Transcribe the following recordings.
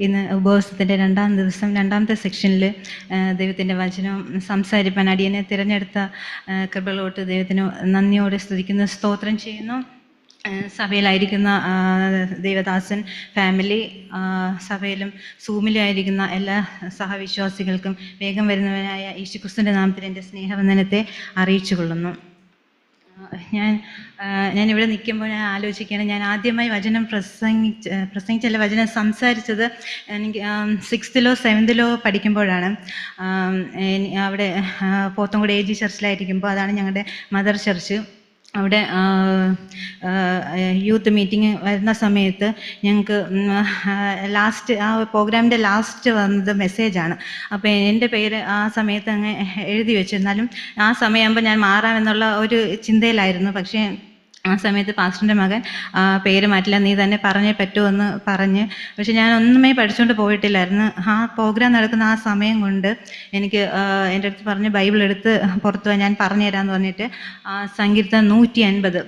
ഇന്ന് ഉപവാസത്തിന്റെ രണ്ടാം ദിവസം രണ്ടാമത്തെ സെക്ഷനിൽ ദൈവത്തിന്റെ വചനം സംസാരിപ്പാൻ അടിയനെ തിരഞ്ഞെടുത്ത കൃപകളോട്ട് ദൈവത്തിന് നന്ദിയോടെ സ്തുതിക്കുന്ന. സ്തോത്രം ചെയ്യുന്നു. സഭയിലായിരിക്കുന്ന ദേവദാസൻ ഫാമിലി സഭയിലും സൂമിലായിരിക്കുന്ന എല്ലാ സഹവിശ്വാസികൾക്കും വേഗം വരുന്നവനായ യേശുക്രിസ്തുവിന്റെ നാമത്തിൽ എന്റെ സ്നേഹവന്ദനത്തെ അറിയിച്ചു കൊള്ളുന്നു ഞാൻ ഞാൻ ഇവിടെ നിൽക്കുമ്പോൾ ഞാൻ ആലോചിക്കുകയാണ്. ഞാൻ ആദ്യമായി വചനം പ്രസംഗിച്ച് പ്രസംഗിച്ചല്ല വചനം സംസാരിച്ചത് എനിക്ക് സിക്സ്ത്തിലോ സെവൻത്തിലോ പഠിക്കുമ്പോഴാണ്. അവിടെ പോത്തൻകുടി എ ജി ചർച്ചിലായിരിക്കുമ്പോൾ അതാണ് ഞങ്ങളുടെ മദർ ചർച്ച് അവിടെ യൂത്ത് മീറ്റിംഗ് വരുന്ന സമയത്ത് ഞങ്ങൾക്ക് ലാസ്റ്റ് ആ പ്രോഗ്രാമിന്റെ ലാസ്റ്റ് വന്നത് മെസ്സേജാണ് അപ്പോൾ എന്റെ പേര് ആ സമയത്ത് അങ്ങ് എഴുതി വെച്ചിരുന്നാലും ആ സമയമാകുമ്പോൾ ഞാൻ മാറാമെന്നുള്ള ഒരു ചിന്തയിലായിരുന്നു. പക്ഷേ ആ സമയത്ത് പാസ്റ്ററിന്റെ മകൻ പേര് മാറ്റില്ല നീ തന്നെ പറഞ്ഞേ പറ്റുമെന്ന് പറഞ്ഞ്. പക്ഷെ ഞാൻ ഒന്നുമേ പഠിച്ചുകൊണ്ട് പോയിട്ടില്ലായിരുന്നു. ആ പ്രോഗ്രാം നടക്കുന്ന ആ സമയം കൊണ്ട് എനിക്ക് എന്റെ അടുത്ത് പറഞ്ഞ് ബൈബിൾ എടുത്ത് പുറത്ത് ഞാൻ പറഞ്ഞു തരാമെന്ന് പറഞ്ഞിട്ട് സങ്കീർത്തം നൂറ്റി അൻപത്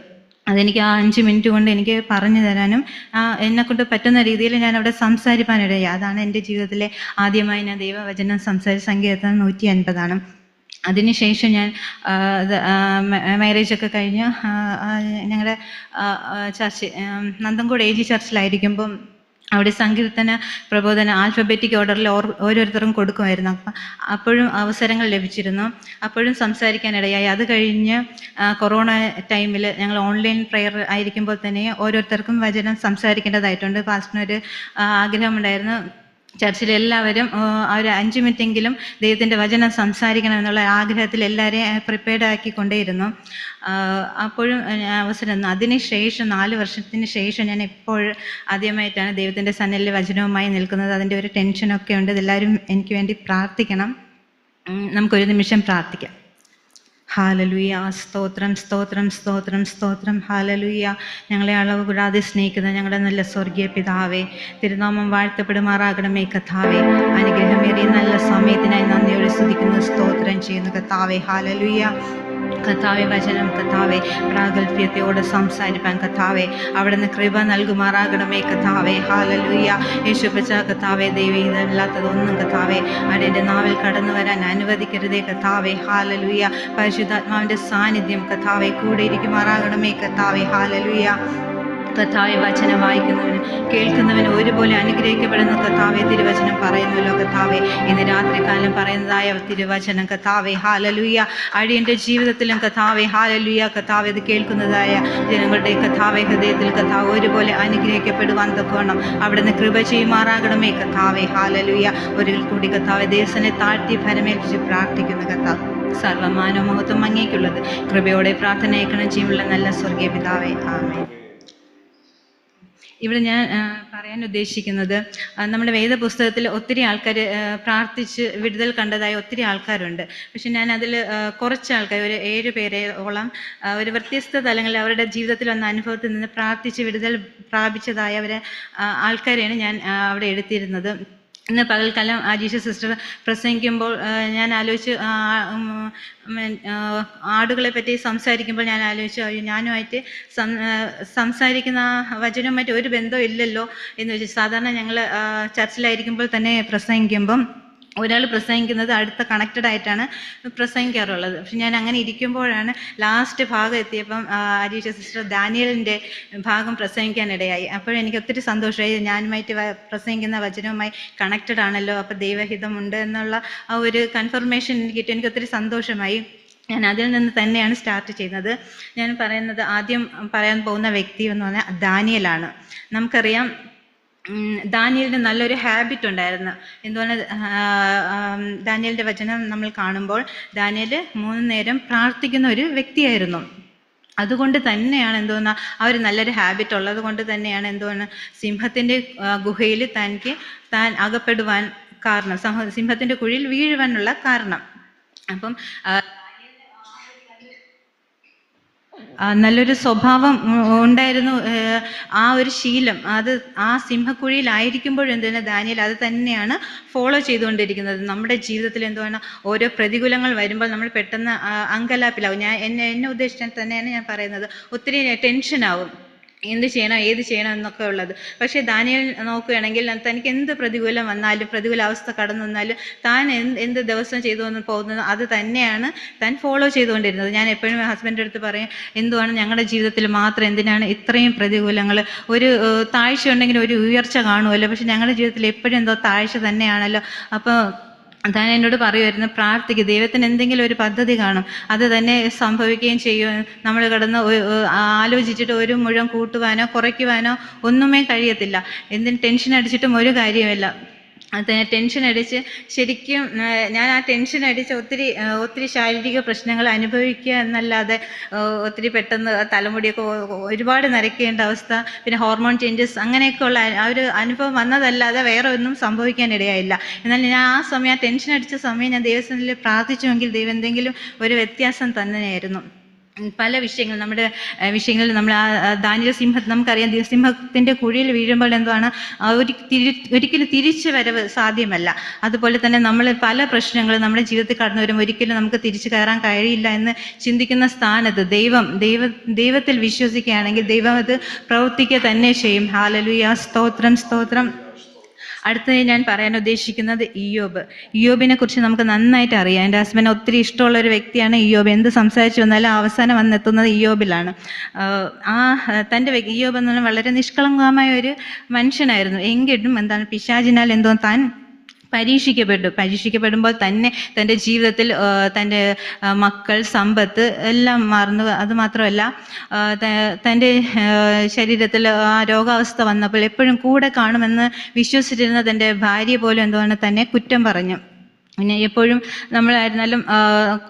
അതെനിക്ക് ആ അഞ്ച് മിനിറ്റ് കൊണ്ട് എനിക്ക് പറഞ്ഞു തരാനും ആ, എന്നെക്കൊണ്ട് പറ്റുന്ന രീതിയിൽ ഞാൻ അവിടെ സംസാരിക്കാനിടയായി അതാണ് എന്റെ ജീവിതത്തിലെ ആദ്യമായി ഞാൻ ദൈവവചനം സംസാരിച്ച സങ്കീർത്തനം നൂറ്റി അൻപതാണ് അതിനുശേഷം ഞാൻ മാരേജ് ഒക്കെ കഴിഞ്ഞ് ഞങ്ങളുടെ ചർച്ച് നന്ദൻകോട് എ ജി ചർച്ചിലായിരിക്കുമ്പം അവിടെ സങ്കീർത്തന പ്രബോധന ആൽഫബറ്റിക് ഓർഡറിൽ ഓർ- ഓരോരുത്തരും കൊടുക്കുമായിരുന്നു. അപ്പം അപ്പോഴും അവസരങ്ങൾ ലഭിച്ചിരുന്നു. അപ്പോഴും സംസാരിക്കാനിടയായി. അത് കഴിഞ്ഞ് കൊറോണ ടൈമിൽ ഞങ്ങൾ ഓൺലൈൻ പ്രെയർ ആയിരിക്കുമ്പോൾ തന്നെ ഓരോരുത്തർക്കും വചനം സംസാരിക്കേണ്ടതായിട്ടുണ്ട്. പാസ്റ്റിനൊരു ആഗ്രഹമുണ്ടായിരുന്നു. ചർച്ചിൽ എല്ലാവരും ഒരു അഞ്ച് മിനിറ്റെങ്കിലും ദൈവത്തിന്റെ വചനം സംസാരിക്കണം എന്നുള്ള ആഗ്രഹത്തിൽ എല്ലാവരെയും പ്രിപ്പയർഡ് ആക്കിക്കൊണ്ടേയിരുന്നു. കൊണ്ടേയിരുന്നു അപ്പോഴും അവസരം അതിനുശേഷം നാല് വർഷത്തിന് ശേഷം ഞാൻ ഇപ്പോൾ ആദ്യമായിട്ടാണ് ദൈവത്തിന്റെ സന്നലിൽ വചനവുമായി നിൽക്കുന്നത്. അതിന്റെ ഒരു ടെൻഷനൊക്കെ ഉണ്ട്. ഇതെല്ലാവരും എനിക്ക് വേണ്ടി പ്രാർത്ഥിക്കണം. നമുക്കൊരു നിമിഷം പ്രാർത്ഥിക്കാം. ഹാലലുയ. സ്തോത്രം സ്തോത്രം സ്തോത്രം സ്തോത്രം. ഹാലലുയ. ഞങ്ങളെ അളവ് കൂടാതെ സ്നേഹിക്കുന്ന ഞങ്ങളുടെ നല്ല സ്വർഗീയ പിതാവേ തിരുനാമം വാഴ്ത്തപ്പെടുമാറാകണമേ കഥാവേ അനുഗ്രഹമേറിയ നല്ല സമയത്തിനായി നന്ദിയോടെ സ്തുതിക്കുന്നു സ്തോത്രം ചെയ്യുന്നു കഥാവേ ഹാലലുയ. കഥാവെ വചനം കഥാവെ പ്രാഗൽഭ്യത്തെയോട് സംസാരിപ്പാൻ കഥാവെ അവിടുന്ന് കൃപ നൽകുമാറാകണമേ കഥാവെ ഹാലലുയ്യ യേശുപച്ച കഥാവെ ദൈവീതല്ലാത്തതൊന്നും കഥാവെ അടിയന്റെ നാവിൽ കടന്നു വരാൻ അനുവദിക്കരുതേ കഥാവെ ഹാലലുയ്യ പരിശുദ്ധാത്മാവിന്റെ സാന്നിധ്യം കഥാവെ കൂടെ ഇരിക്കുമാറാകണമേ കഥാവെ ഹാലലുയ്യ കഥാവെ വചനം വായിക്കുന്നവന് കേൾക്കുന്നവന് ഒരുപോലെ അനുഗ്രഹിക്കപ്പെടുന്ന കഥാവെ തിരുവചനം പറയുന്നല്ലോ കഥാവെ ഇന്ന് രാത്രികാലം പറയുന്നതായ തിരുവചനം കഥാവെ ഹാലലുയ്യ അഴിയന്റെ ജീവിതത്തിലും കഥാവെ ഹാലലുയ്യ കഥാവെ ഇത് കേൾക്കുന്നതായ ജനങ്ങളുടെ കഥാവെ ഹൃദയത്തിൽ കഥാവ് ഒരുപോലെ അനുഗ്രഹിക്കപ്പെടുവാൻ തക്കവണ്ണം അവിടുന്ന് കൃപ ചെയ്യുമാറാകണമേ കഥാവെ ഹാലലുയ്യ ഒരിക്കൽ കൂടി കഥാവെ ദേശനെ താഴ്ത്തി ഫലമേൽപ്പിച്ച് പ്രാർത്ഥിക്കുന്ന കഥാവ് സർവമാനമഹത്വം അങ്ങേക്കുള്ളത്. കൃപയോടെ പ്രാർത്ഥന അയക്കണം ചെയ്യുമുള്ള നല്ല സ്വർഗീയ പിതാവേ ആമേ ഇവിടെ ഞാൻ പറയാൻ ഉദ്ദേശിക്കുന്നത് നമ്മുടെ വേദപുസ്തകത്തിൽ ഒത്തിരി ആൾക്കാർ പ്രാർത്ഥിച്ച് വിടുതൽ കണ്ടതായി ഒത്തിരി ആൾക്കാരുണ്ട്. പക്ഷെ ഞാൻ അതിൽ കുറച്ച് ആൾക്കാർ ഒരു ഏഴ് പേരെ ഓളം ഒരു വ്യത്യസ്ത തലങ്ങളിൽ അവരുടെ ജീവിതത്തിൽ വന്ന അനുഭവത്തിൽ നിന്ന് പ്രാർത്ഥിച്ച് വിടുതൽ പ്രാപിച്ചതായ അവരെ ആൾക്കാരെയാണ് ഞാൻ അവിടെ എടുത്തിരുന്നത്. ഇന്ന് പകൽക്കാലം ആജീഷ സിസ്റ്റർ പ്രസംഗിക്കുമ്പോൾ ഞാൻ ആലോചിച്ച് ആടുകളെ പറ്റി സംസാരിക്കുമ്പോൾ ഞാൻ ആലോചിച്ചു അയ്യോ ഞാനുമായിട്ട് സംസാരിക്കുന്ന വചനവുമായിട്ട് ഒരു ബന്ധവും ഇല്ലല്ലോ എന്ന് വെച്ച് സാധാരണ ഞങ്ങൾ ചർച്ചിലായിരിക്കുമ്പോൾ തന്നെ പ്രസംഗിക്കുമ്പം ഒരാൾ പ്രസംഗിക്കുന്നത് അടുത്ത കണക്റ്റഡ് ആയിട്ടാണ് പ്രസംഗിക്കാറുള്ളത്. പക്ഷെ ഞാൻ അങ്ങനെ ഇരിക്കുമ്പോഴാണ് ലാസ്റ്റ് ഭാഗം എത്തിയപ്പം അരീഷ സിസ്റ്റർ ദാനിയലിന്റെ ഭാഗം പ്രസംഗിക്കാനിടയായി. അപ്പോഴെനിക്ക് ഒത്തിരി സന്തോഷമായി. ഞാനുമായിട്ട് പ്രസംഗിക്കുന്ന വചനവുമായി കണക്റ്റഡ് ആണല്ലോ. അപ്പോൾ ദൈവഹിതമുണ്ട് എന്നുള്ള ആ ഒരു കൺഫർമേഷൻ എനിക്ക് കിട്ടി. എനിക്ക് ഒത്തിരി സന്തോഷമായി. ഞാൻ അതിൽ നിന്ന് തന്നെയാണ് സ്റ്റാർട്ട് ചെയ്യുന്നത്. ഞാൻ പറയുന്നത് ആദ്യം പറയാൻ പോകുന്ന വ്യക്തി എന്ന് പറഞ്ഞാൽ ദാനിയലാണ് നമുക്കറിയാം ദാനിയലിന് നല്ലൊരു ഹാബിറ്റ് ഉണ്ടായിരുന്നു. എന്തുകൊണ്ട് ദാനിയലിന്റെ വചനം നമ്മൾ കാണുമ്പോൾ ദാനിയൽ മൂന്ന് നേരം പ്രാർത്ഥിക്കുന്ന ഒരു വ്യക്തിയായിരുന്നു. അതുകൊണ്ട് തന്നെയാണ് എന്തോന്ന ആ ഒരു നല്ലൊരു ഹാബിറ്റ് ഉള്ളത് കൊണ്ട് തന്നെയാണ് എന്തോന്ന് സിംഹത്തിന്റെ ഗുഹയിൽ തനിക്ക് താൻ അകപ്പെടുവാൻ കാരണം സിംഹത്തിന്റെ കുഴിയിൽ വീഴുവാനുള്ള കാരണം. അപ്പം നല്ലൊരു സ്വഭാവം ഉണ്ടായിരുന്നു ആ ഒരു ശീലം. അത് ആ സിംഹക്കുഴിയിലായിരിക്കുമ്പോഴും തന്നെ ദാനിയൽ അത് തന്നെയാണ് ഫോളോ ചെയ്തുകൊണ്ടിരിക്കുന്നത്. നമ്മുടെ ജീവിതത്തിൽ എന്തുവാണ് ഓരോ പ്രതികൂലങ്ങൾ വരുമ്പോൾ നമ്മൾ പെട്ടെന്ന് അങ്കലാപ്പിലാവും. ഞാൻ എന്നെ എന്നെ ഉദ്ദേശിച്ചാൽ തന്നെയാണ് ഞാൻ പറയുന്നത്. ഒത്തിരി ടെൻഷനാവും. എന്ത് ചെയ്യണം ഏത് ചെയ്യണം എന്നൊക്കെ ഉള്ളത്. പക്ഷേ ദാനിയൽ നോക്കുകയാണെങ്കിൽ തനിക്ക് എന്ത് പ്രതികൂലം വന്നാലും പ്രതികൂല അവസ്ഥ കടന്നു വന്നാലും താൻ എന്ത് ദിവസം ചെയ്തു വന്ന് പോകുന്നത് അത് തന്നെയാണ് താൻ ഫോളോ ചെയ്തുകൊണ്ടിരുന്നത്. ഞാൻ എപ്പോഴും ഹസ്ബൻഡിന്റെ അടുത്ത് പറയും എന്തുവാണ് ഞങ്ങളുടെ ജീവിതത്തിൽ മാത്രം എന്തിനാണ് ഇത്രയും പ്രതികൂലങ്ങൾ ഒരു താഴ്ച ഉണ്ടെങ്കിൽ ഒരു ഉയർച്ച കാണുമല്ലോ പക്ഷെ ഞങ്ങളുടെ ജീവിതത്തിൽ എപ്പോഴും എന്തോ താഴ്ച തന്നെയാണല്ലോ. അപ്പോൾ താൻ എന്നോട് പറയുമായിരുന്നു പ്രാർത്ഥിക്കുക ദൈവത്തിന് എന്തെങ്കിലും ഒരു പദ്ധതി കാണും അത് തന്നെ സംഭവിക്കുകയും ചെയ്യും. നമ്മൾ കിടന്ന് ആലോചിച്ചിട്ട് ഒരു മുഴം കൂട്ടുവാനോ കുറയ്ക്കുവാനോ ഒന്നുമേ കഴിയത്തില്ല. എന്തിന് ടെൻഷൻ അടിച്ചിട്ടും ഒരു കാര്യമില്ല അത് ടെൻഷൻ അടിച്ച് ശരിക്കും ഞാൻ ആ ടെൻഷൻ അടിച്ച് ഒത്തിരി ഒത്തിരി ശാരീരിക പ്രശ്നങ്ങൾ അനുഭവിക്കുക എന്നല്ലാതെ ഒത്തിരി പെട്ടെന്ന് തലമുടിയൊക്കെ ഒരുപാട് നരയ്ക്കേണ്ട അവസ്ഥ പിന്നെ ഹോർമോൺ ചേഞ്ചസ് അങ്ങനെയൊക്കെയുള്ള ആ ഒരു അനുഭവം വന്നതല്ലാതെ വേറെ ഒന്നും സംഭവിക്കാൻ ഇടയായില്ല. എന്നാൽ ഞാൻ ആ സമയം ആ ടെൻഷൻ അടിച്ച സമയം ഞാൻ ദൈവത്തിൽ പ്രാർത്ഥിച്ചുവെങ്കിൽ ദൈവം എന്തെങ്കിലും ഒരു വ്യത്യാസം തന്നെയായിരുന്നു. പല വിഷയങ്ങൾ നമ്മുടെ വിഷയങ്ങളിൽ നമ്മൾ ആ ദാനിയ സിംഹ നമുക്കറിയാം സിംഹത്തിന്റെ കുഴിയിൽ വീഴുമ്പോൾ എന്താണ് ഒരിക്കലും തിരിച്ചു വരവ് സാധ്യമല്ല. അതുപോലെ തന്നെ നമ്മൾ പല പ്രശ്നങ്ങളും നമ്മുടെ ജീവിതത്തിൽ കടന്നു വരുമ്പോൾ ഒരിക്കലും നമുക്ക് തിരിച്ചു കയറാൻ കഴിയില്ല എന്ന് ചിന്തിക്കുന്ന സ്ഥാനത്ത് ദൈവം ദൈവ ദൈവത്തിൽ വിശ്വസിക്കുകയാണെങ്കിൽ ദൈവം അത് പ്രവർത്തിക്കുക തന്നെ ചെയ്യും. ഹാലലുയ. സ്തോത്രം സ്തോത്രം. അടുത്തത് ഞാൻ പറയാൻ ഉദ്ദേശിക്കുന്നത് ഇയോബ് ഇയോബിനെ കുറിച്ച് നമുക്ക് നന്നായിട്ട് അറിയാം. എന്റെ ഹസ്ബൻഡ് ഒത്തിരി ഇഷ്ടമുള്ള ഒരു വ്യക്തിയാണ് ഇയോബ് എന്ത് സംസാരിച്ചു വന്നാലും അവസാനം വന്നെത്തുന്നത് ഇയോബിലാണ് ആ തന്റെ ഇയോബ് എന്ന് പറഞ്ഞാൽ വളരെ നിഷ്കളങ്കമായ ഒരു മനുഷ്യനായിരുന്നു. എങ്കിലും എന്താണ് പിശാചിനാൽ എന്തോ താൻ പരീക്ഷിക്കപ്പെട്ടു. പരീക്ഷിക്കപ്പെടുമ്പോൾ തന്നെ തന്റെ ജീവിതത്തിൽ തന്റെ മക്കൾ സമ്പത്ത് എല്ലാം മറന്നു. അത് മാത്രമല്ല തന്റെ ശരീരത്തിൽ ആ രോഗാവസ്ഥ വന്നപ്പോൾ എപ്പോഴും കൂടെ കാണുമെന്ന് വിശ്വസിച്ചിരുന്ന തന്റെ ഭാര്യ പോലും എന്തുവാണ് തന്നെ കുറ്റം പറഞ്ഞു. പിന്നെ എപ്പോഴും നമ്മളായിരുന്നാലും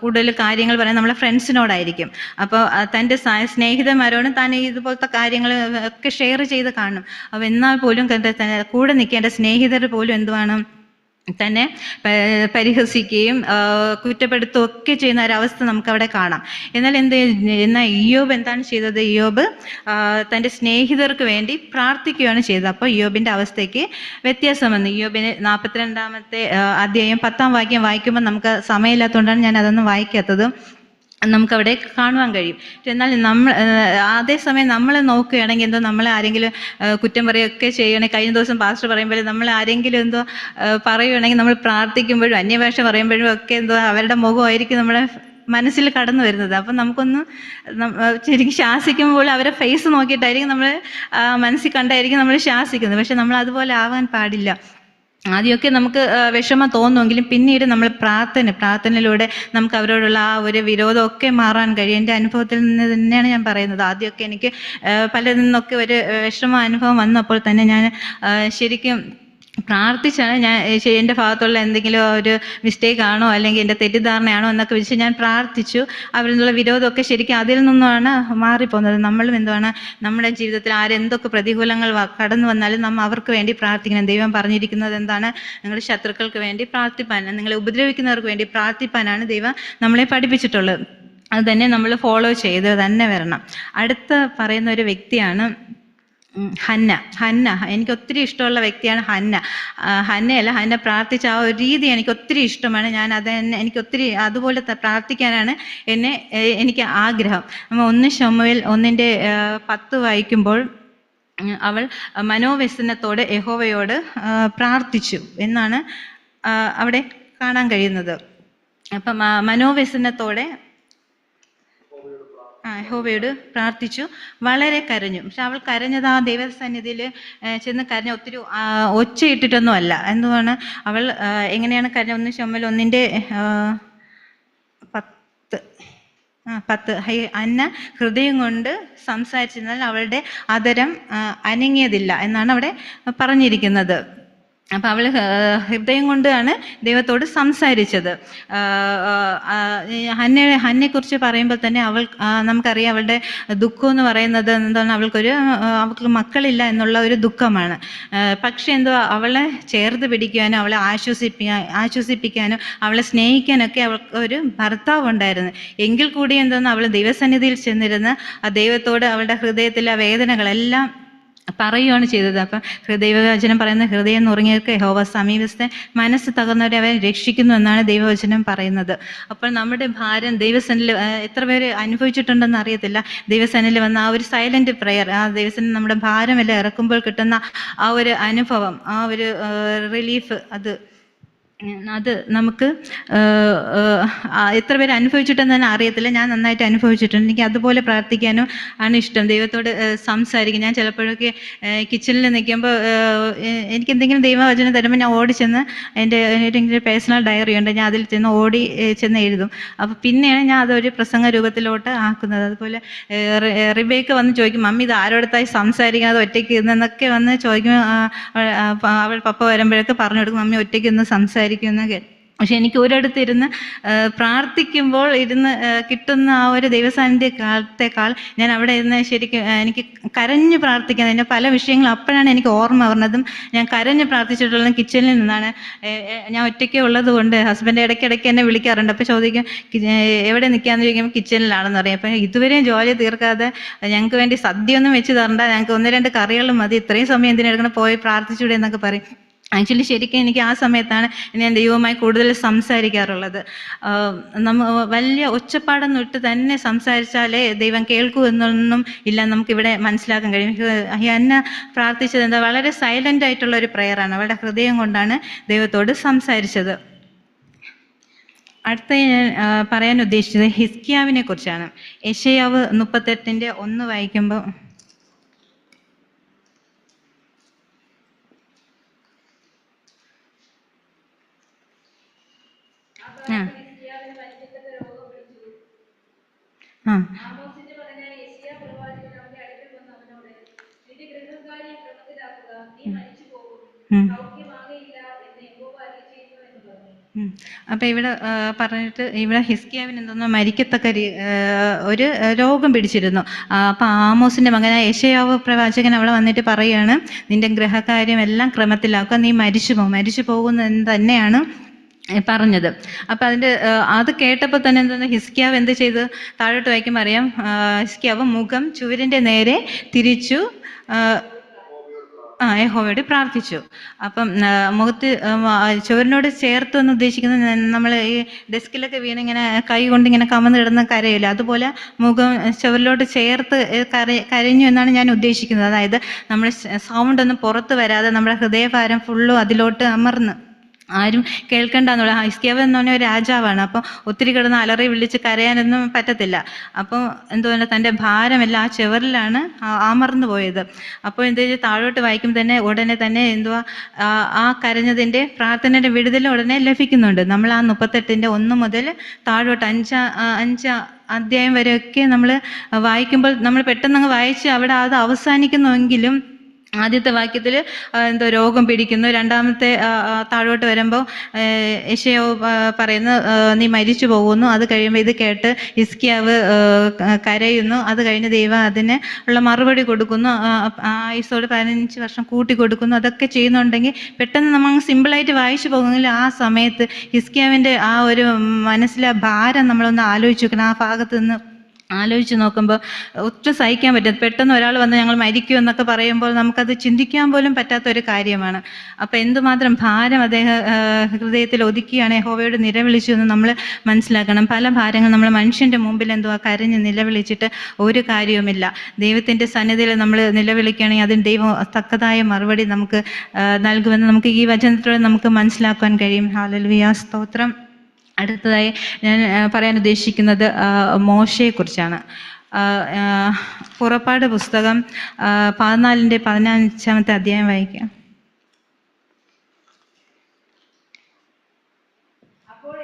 കൂടുതൽ കാര്യങ്ങൾ പറയാൻ നമ്മളെ ഫ്രണ്ട്സിനോടായിരിക്കും. അപ്പോൾ തന്റെ സ്നേഹിതന്മാരോടും താൻ ഇതുപോലത്തെ കാര്യങ്ങൾ ഒക്കെ ഷെയർ ചെയ്ത് കാണും. അപ്പോൾ എന്നാൽ പോലും കൂടെ നിൽക്കേണ്ട സ്നേഹിതർ പോലും എന്തുവാണ് തന്നെ പരിഹസിക്കുകയും കുറ്റപ്പെടുത്തുകയും ഒക്കെ ചെയ്യുന്ന ഒരവസ്ഥ നമുക്ക് അവിടെ കാണാം. എന്നാൽ എന്ത് എന്നാൽ ഇയോബ് എന്താണ് ചെയ്തത്? ഇയോബ് തന്റെ സ്നേഹിതർക്ക് വേണ്ടി പ്രാർത്ഥിക്കുകയാണ് ചെയ്തത്. അപ്പോൾ ഇയോബിന്റെ അവസ്ഥയ്ക്ക് വ്യത്യാസം വന്നു. ഇയോബിന് നാൽപ്പത്തിരണ്ടാമത്തെ അധ്യായം പത്താം വാക്യം വായിക്കുമ്പോൾ നമുക്ക് സമയമില്ലാത്തതുകൊണ്ടാണ് ഞാൻ അതൊന്നും വായിക്കാത്തത്. നമുക്കവിടെ കാണുവാൻ കഴിയും. എന്നാൽ നമ്മൾ അതേസമയം നമ്മൾ നോക്കുകയാണെങ്കിൽ എന്തോ നമ്മളെ ആരെങ്കിലും കുറ്റം പറയുകയൊക്കെ ചെയ്യണമെങ്കിൽ കഴിഞ്ഞ ദിവസം പാസ്റ്റർ പറയുമ്പോൾ നമ്മൾ ആരെങ്കിലും എന്തോ പറയുകയാണെങ്കിൽ നമ്മൾ പ്രാർത്ഥിക്കുമ്പോഴും അന്യഭാഷ പറയുമ്പോഴും ഒക്കെ എന്തോ അവരുടെ മുഖമായിരിക്കും നമ്മുടെ മനസ്സിൽ കടന്നു വരുന്നത്. അപ്പം നമുക്കൊന്ന് ശരിക്കും ശാസിക്കുമ്പോൾ അവരെ ഫേസ് നോക്കിയിട്ടായിരിക്കും നമ്മൾ മനസ്സിൽ കണ്ടായിരിക്കും നമ്മൾ ശാസിക്കുന്നത്. പക്ഷെ നമ്മൾ അതുപോലെ ആവാൻ പാടില്ല. ആദ്യമൊക്കെ നമുക്ക് വിഷമം തോന്നുമെങ്കിലും പിന്നീട് നമ്മൾ പ്രാർത്ഥന പ്രാർത്ഥനയിലൂടെ നമുക്ക് അവരോടുള്ള ആ ഒരു വിരോധമൊക്കെ മാറാൻ കഴിയും. എന്റെ അനുഭവത്തിൽ നിന്ന് തന്നെയാണ് ഞാൻ പറയുന്നത്. ആദ്യമൊക്കെ എനിക്ക് പലരിൽ നിന്നൊക്കെ ഒരു വിഷമ അനുഭവം വന്നപ്പോൾ തന്നെ ഞാൻ ശരിക്കും പ്രാർത്ഥിച്ചാണ് ഞാൻ എന്റെ ഭാഗത്തുള്ള എന്തെങ്കിലും ഒരു മിസ്റ്റേക്ക് ആണോ അല്ലെങ്കിൽ എന്റെ തെറ്റിദ്ധാരണയാണോ എന്നൊക്കെ വെച്ച് ഞാൻ പ്രാർത്ഥിച്ചു. അവരിൽ നിന്നുള്ള വിരോധമൊക്കെ ശരിക്കും അതിൽ നിന്നുമാണ് മാറിപ്പോകുന്നത് നമ്മളും എന്തുവാണ് നമ്മുടെ ജീവിതത്തിൽ ആരെന്തൊക്കെ പ്രതികൂലങ്ങൾ കടന്നു വന്നാലും നമ്മൾ അവർക്ക് വേണ്ടി പ്രാർത്ഥിക്കണം. ദൈവം പറഞ്ഞിരിക്കുന്നത് എന്താണ് നിങ്ങളുടെ ശത്രുക്കൾക്ക് വേണ്ടി പ്രാർത്ഥിപ്പാൻ നിങ്ങളെ ഉപദ്രവിക്കുന്നവർക്ക് വേണ്ടി പ്രാർത്ഥിപ്പാനാണ് ദൈവം നമ്മളെ പഠിപ്പിച്ചിട്ടുള്ളത്. അത് തന്നെ നമ്മൾ ഫോളോ ചെയ്ത് തന്നെ വരണം. അടുത്ത പറയുന്ന ഒരു വ്യക്തിയാണ് ഹന്ന ഹന്ന. എനിക്ക് ഒത്തിരി ഇഷ്ടമുള്ള വ്യക്തിയാണ് ഹന്ന. ഹന്നയല്ല ഹന്ന പ്രാർത്ഥിച്ച ആ ഒരു രീതി എനിക്ക് ഒത്തിരി ഇഷ്ടമാണ്. ഞാൻ അത് എനിക്ക് ഒത്തിരി അതുപോലെ പ്രാർത്ഥിക്കാനാണ് എന്നെ എനിക്ക് ആഗ്രഹം. നമ്മൾ ഒന്ന് ശമുവിൽ ഒന്നിന്റെ പത്ത് വായിക്കുമ്പോൾ അവൾ മനോവ്യസനത്തോടെ യഹോവയോട് പ്രാർത്ഥിച്ചു എന്നാണ് അവിടെ കാണാൻ കഴിയുന്നത്. അപ്പം മനോവ്യസനത്തോടെ ആ യഹോവയോട് പ്രാർത്ഥിച്ചു. വളരെ കരഞ്ഞു. പക്ഷെ അവൾ കരഞ്ഞത് ആ ദൈവസന്നിധിയിൽ ചെന്ന് കരഞ്ഞ ഒത്തിരി ഒച്ചയിട്ടിട്ടൊന്നും അല്ല എന്തുവാണ്? അവൾ എങ്ങനെയാണ് കരഞ്ഞ ഒന്ന് ചുമൽ ഒന്നിന്റെ പത്ത്. പത്ത്. അന്ന ഹൃദയം കൊണ്ട് സംസാരിച്ചിരുന്നാൽ അവളുടെ അതരം അനങ്ങിയതില്ല എന്നാണ് അവിടെ പറഞ്ഞിരിക്കുന്നത്. അപ്പം അവൾ ഹൃദയം കൊണ്ടാണ് ദൈവത്തോട് സംസാരിച്ചത്. ഹന്നെ ഹന്നെക്കുറിച്ച് പറയുമ്പോൾ തന്നെ അവൾ നമുക്കറിയാം അവളുടെ ദുഃഖം എന്ന് പറയുന്നത് എന്താണ്? അവൾക്കൊരു അവൾക്ക് മക്കളില്ല എന്നുള്ള ഒരു ദുഃഖമാണ്. പക്ഷെ എന്തോ അവളെ ചേർത്ത് പിടിക്കുവാനും അവളെ ആശ്വസിപ്പിക്കാൻ ആശ്വസിപ്പിക്കാനും അവളെ സ്നേഹിക്കാനൊക്കെ അവൾക്ക് ഒരു ഭർത്താവ് ഉണ്ടായിരുന്നു. എങ്കിൽ കൂടി എന്തോന്ന് അവൾ ദൈവസന്നിധിയിൽ ചെന്നിരുന്ന് ആ ദൈവത്തോട് അവളുടെ ഹൃദയത്തിലെ വേദനകളെല്ലാം പറയുകയാണ് ചെയ്തത്. അപ്പം ദൈവവചനം പറയുന്ന ഹൃദയം നുറങ്ങിയവർക്ക് ഹോവ സമീപസ്ഥ മനസ്സ് തകർന്നവരെ അവൻ രക്ഷിക്കുന്നു എന്നാണ് ദൈവവചനം പറയുന്നത്. അപ്പോൾ നമ്മുടെ ഭാരം ദൈവസനിൽ എത്ര പേര് അനുഭവിച്ചിട്ടുണ്ടെന്ന് അറിയത്തില്ല. ദൈവസനിൽ വന്ന ആ ഒരു സൈലന്റ് പ്രെയർ ആ ദൈവസനിൽ നമ്മുടെ ഭാരമെല്ലാം ഇറക്കുമ്പോൾ കിട്ടുന്ന ആ ഒരു അനുഭവം ആ ഒരു റിലീഫ് അത് അത് നമുക്ക് എത്ര പേര് അനുഭവിച്ചിട്ടെന്ന് തന്നെ അറിയത്തില്ല. ഞാൻ നന്നായിട്ട് അനുഭവിച്ചിട്ടുണ്ട്. എനിക്ക് അതുപോലെ പ്രാർത്ഥിക്കാനും ആണ് ഇഷ്ടം. ദൈവത്തോട് സംസാരിക്കും. ഞാൻ ചിലപ്പോഴൊക്കെ കിച്ചണിൽ നിൽക്കുമ്പോൾ എനിക്ക് എന്തെങ്കിലും ദൈവവചനം തരുമ്പോൾ ഞാൻ ഓടി ചെന്ന് എന്റെ എന്റെ പേഴ്സണൽ ഡയറി ഉണ്ട്. ഞാൻ അതിൽ ചെന്ന് ഓടി ചെന്ന് എഴുതും. അപ്പോൾ പിന്നെയാണ് ഞാൻ അതൊരു പ്രസംഗ രൂപത്തിലോട്ട് ആക്കുന്നത്. അതുപോലെ റിബേക്ക വന്ന് ചോദിക്കും മമ്മി ഇത് ആരോടത്തായി സംസാരിക്കാതെ ഒറ്റയ്ക്ക് ഇരുന്നെന്നൊക്കെ വന്ന് ചോദിക്കും അവൾ- പപ്പ വരുമ്പോഴൊക്കെ പറഞ്ഞു കൊടുക്കും മമ്മി ഒറ്റയ്ക്ക് ഇന്ന് സംസാരിക്കുമെന്നൊക്കെ പക്ഷെ എനിക്ക് ഒരിടത്ത് ഇരുന്ന് പ്രാർത്ഥിക്കുമ്പോൾ ഇരുന്ന് കിട്ടുന്ന ആ ഒരു ദൈവസാന്നിധ്യ കാലത്തേക്കാൾ ഞാൻ അവിടെ ഇരുന്ന് ശരിക്കും എനിക്ക് കരഞ്ഞു പ്രാർത്ഥിക്കുന്നത് എന്റെ പല വിഷയങ്ങളും അപ്പോഴാണ് എനിക്ക് ഓർമ്മ വരുന്നതും ഞാൻ കരഞ്ഞു പ്രാർത്ഥിച്ചിട്ടുള്ളതും കിച്ചണിൽ നിന്നാണ്. ഞാൻ ഒറ്റയ്ക്ക് ഉള്ളത് കൊണ്ട് ഹസ്ബൻഡ് ഇടയ്ക്കിടയ്ക്ക് എന്നെ വിളിക്കാറുണ്ട്. അപ്പോൾ ചോദിക്കും എവിടെ നിൽക്കാന്ന് ചോദിക്കുമ്പോൾ കിച്ചണിലാണെന്ന് പറയും. അപ്പം ഇതുവരെയും ജോലി തീർക്കാതെ ഞങ്ങൾക്ക് വേണ്ടി സദ്യ ഒന്നും വെച്ച് തരണ്ട. ഞങ്ങൾക്ക് ഒന്ന് രണ്ട് കറികളും മതി. ഇത്രയും സമയം എന്തിനെടുക്കണം പോയി പ്രാർത്ഥിച്ചൂടെ എന്നൊക്കെ പറയും. ആക്ച്വലി ശരിക്കും എനിക്ക് ആ സമയത്താണ് ഞാൻ ദൈവവുമായി കൂടുതൽ സംസാരിക്കാറുള്ളത്. നമ്മ വലിയ ഒച്ചപ്പാടൊന്നും ഇട്ട് തന്നെ സംസാരിച്ചാലേ ദൈവം കേൾക്കൂ എന്നൊന്നും ഇല്ല നമുക്കിവിടെ മനസ്സിലാക്കാൻ കഴിയും. എന്നെ പ്രാർത്ഥിച്ചത് എന്താ വളരെ സൈലന്റ് ആയിട്ടുള്ള ഒരു പ്രെയറാണ് അവളുടെ ഹൃദയം കൊണ്ടാണ് ദൈവത്തോട് സംസാരിച്ചത്. അടുത്ത ഞാൻ പറയാൻ ഉദ്ദേശിച്ചത് ഹിസ്കിയാവിനെ കുറിച്ചാണ്. യശയാവ് മുപ്പത്തെട്ടിന്റെ ഒന്ന് വായിക്കുമ്പോൾ ആ ആ ആമോസിന്റെ മകനായ യെശയ്യാ പ്രവാചകൻ അവന്റെ അടുക്കൽ വന്ന് അവനോട്, നിന്റെ ഗൃഹകാര്യം ക്രമത്തിലാക്കുക, നീ മരിച്ചുപോകും, ഉം. സൗഖ്യമാകയില്ല എന്ന് യഹോവ അരുളിച്ചെയ്യുന്നു എന്ന് പറഞ്ഞു. ഉം. അപ്പൊ ഇവിടെ പറഞ്ഞിട്ട് ഇവിടെ ഹിസ്കിയാവിന് എന്തോന്നോ മരിക്കത്തക്ക ഒരു രോഗം പിടിച്ചിരുന്നു. ആ, അപ്പൊ ആമോസിന്റെ മകനായ യശയാവ് പ്രവാചകൻ അവിടെ വന്നിട്ട് പറയാണ് നിന്റെ ഗ്രഹകാര്യം എല്ലാം ക്രമത്തിലാക്കുക. നീ മരിച്ചു പോകും മരിച്ചു പോകുന്നത് തന്നെയാണ്? പറഞ്ഞത്. അപ്പം അതിന്റെ അത് കേട്ടപ്പോൾ തന്നെ എന്താണ് ഹിസ്കിയാവ് എന്ത് ചെയ്ത്? താഴോട്ട് വായിക്കുമ്പോൾ അറിയാം ഹിസ്കിയാവ് മുഖം ചുവരിന്റെ നേരെ തിരിച്ചു ആ, യഹോവയോട് പ്രാർത്ഥിച്ചു. അപ്പം മുഖത്ത് ചുവരിനോട് ചേർത്ത് എന്ന് ഉദ്ദേശിക്കുന്നത് നമ്മൾ ഈ ഡെസ്കിലൊക്കെ വീണ് ഇങ്ങനെ കൈ കൊണ്ട് ഇങ്ങനെ കമന്ന് കിടന്ന കരയില്ല അതുപോലെ മുഖം ചുവരിലോട്ട് ചേർത്ത് കര കരഞ്ഞു എന്നാണ് ഞാൻ ഉദ്ദേശിക്കുന്നത്. അതായത് നമ്മൾ സൗണ്ട് ഒന്നും പുറത്ത് വരാതെ നമ്മുടെ ഹൃദയഭാരം ഫുള്ളും അതിലോട്ട് അമർന്ന്. ആരും കേൾക്കണ്ടെന്നുള്ള. ഹൈസ്കേവ് എന്ന് പറഞ്ഞ രാജാവാണ്. അപ്പോൾ ഒത്തിരി കിടന്ന് അലറി വിളിച്ച് കരയാനൊന്നും പറ്റത്തില്ല. അപ്പോൾ തന്റെ തന്റെ ഭാരമെല്ലാം ആ ചെവറിലാണ് ആമർന്നു പോയത്. അപ്പോൾ എന്ത് താഴോട്ട് വായിക്കുമ്പോൾ തന്നെ ഉടനെ തന്നെ എന്തുവാ ആ കരഞ്ഞതിന്റെ പ്രാർത്ഥനയുടെ വിടുതൽ ഉടനെ ലഭിക്കുന്നുണ്ട്. നമ്മൾ ആ മുപ്പത്തെട്ടിന്റെ ഒന്ന് മുതൽ താഴോട്ട് അഞ്ച അഞ്ച് അധ്യായം വരെയൊക്കെ നമ്മൾ വായിക്കുമ്പോൾ നമ്മൾ പെട്ടെന്ന് അങ്ങ് വായിച്ച് അവിടെ അത് അവസാനിക്കുന്നുവെങ്കിലും ആദ്യത്തെ വാക്യത്തിൽ എന്തോ രോഗം പിടിക്കുന്നു. രണ്ടാമത്തെ താഴോട്ട് വരുമ്പോൾ യശയോ പറയുന്നു നീ മരിച്ചു പോകുന്നു. അത് കഴിയുമ്പോൾ ഇത് കേട്ട് ഇസ്കിയാവ് കരയുന്നു. അത് കഴിഞ്ഞ് ദൈവം അതിന് ഉള്ള മറുപടി കൊടുക്കുന്നു. ആയുസോട് പതിനഞ്ച് വർഷം കൂട്ടി കൊടുക്കുന്നു. അതൊക്കെ ചെയ്യുന്നുണ്ടെങ്കിൽ പെട്ടെന്ന് നമ്മൾ സിമ്പിളായിട്ട് വായിച്ചു പോകുമെങ്കിൽ ആ സമയത്ത് ഹിസ്കിയാവിന്റെ ആ ഒരു മനസ്സിലെ ഭാരം നമ്മളൊന്ന് ആലോചിച്ച് നോക്കണം. ആ ഭാഗത്ത് നിന്ന് ആലോചിച്ച് നോക്കുമ്പോൾ ഒട്ടും സഹിക്കാൻ പറ്റും പെട്ടെന്ന് ഒരാൾ വന്ന് ഞങ്ങൾ മരിക്കും എന്നൊക്കെ പറയുമ്പോൾ നമുക്കത് ചിന്തിക്കാൻ പോലും പറ്റാത്ത ഒരു കാര്യമാണ്. അപ്പം എന്തുമാത്രം ഭാരം അദ്ദേഹം ഹൃദയത്തിൽ ഒതുക്കിയാണ് ഹോവയോട് നിലവിളിച്ചു എന്ന് നമ്മൾ മനസ്സിലാക്കണം. പല ഭാരങ്ങൾ നമ്മൾ മനുഷ്യന്റെ മുമ്പിൽ എന്തുവാ കരഞ്ഞ് നിലവിളിച്ചിട്ട് ഒരു കാര്യവുമില്ല. ദൈവത്തിന്റെ സന്നിധിയിൽ നമ്മൾ നിലവിളിക്കുകയാണെങ്കിൽ അതിന് ദൈവം തക്കതായ മറുപടി നമുക്ക് നൽകുമെന്ന് നമുക്ക് ഈ വചനത്തിലൂടെ നമുക്ക് മനസ്സിലാക്കാൻ കഴിയും. ഹാലൽവിയ സ്തോത്രം. അടുത്തതായി ഞാൻ പറയാൻ ഉദ്ദേശിക്കുന്നത് മോശയെ മോശയെക്കുറിച്ചാണ്. ആ, പുറപ്പാട് പുസ്തകം പതിനാലിന്റെ പതിനഞ്ചാമത്തെ അധ്യായം വായിക്കാം അപ്പോൾ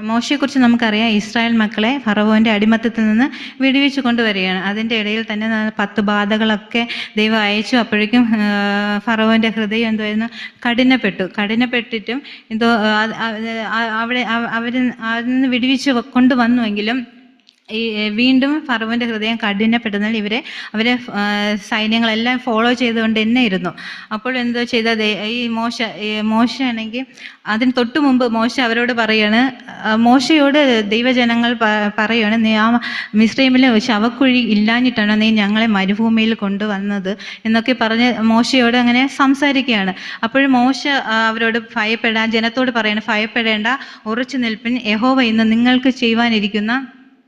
മോശയെക്കുറിച്ച് നമുക്കറിയാം. ഇസ്രായേൽ മക്കളെ ഫറവോന്റെ അടിമത്തത്തിൽ നിന്ന് വിടുവിച്ചു കൊണ്ടുവരികയാണ്. അതിന്റെ ഇടയിൽ തന്നെ പത്ത് ബാധകളൊക്കെ ദൈവം അയച്ചു. അപ്പോഴേക്കും ഫറവോന്റെ ഹൃദയം എന്തായിരുന്നു? കഠിനപ്പെട്ടു. കഠിനപ്പെട്ടിട്ടും എന്തോ അവിടെ അവർ നിന്ന് വിടുവിച്ച് കൊണ്ടുവന്നുവെങ്കിലും ഈ വീണ്ടും ഫറവന്റെ ഹൃദയം കഠിനപ്പെടുന്നതിൽ ഇവരെ അവരെ സൈന്യങ്ങളെല്ലാം ഫോളോ ചെയ്തുകൊണ്ട് തന്നെ ഇരുന്നു. അപ്പോൾ എന്തോ ചെയ്ത ഈ മോശ മോശയാണെങ്കിൽ അതിന് തൊട്ട് മുമ്പ് മോശ അവരോട് പറയാണ് മോശയോട് ദൈവജനങ്ങൾ പറയാണ് നീ ആ മിശ്രീമിലെ ശവക്കുഴി ഇല്ലാഞ്ഞിട്ടാണ് നീ ഞങ്ങളെ മരുഭൂമിയിൽ കൊണ്ടുവന്നത്? എന്നൊക്കെ പറഞ്ഞ് മോശയോട് അങ്ങനെ സംസാരിക്കുകയാണ്. അപ്പോൾ മോശ അവരോട് ഭയപ്പെടാൻ ജനത്തോട് പറയണം ഭയപ്പെടേണ്ട ഉറച്ചു നിൽപ്പിൻ യഹോവ ഇന്ന് നിങ്ങൾക്ക് ചെയ്യുവാനിരിക്കുന്ന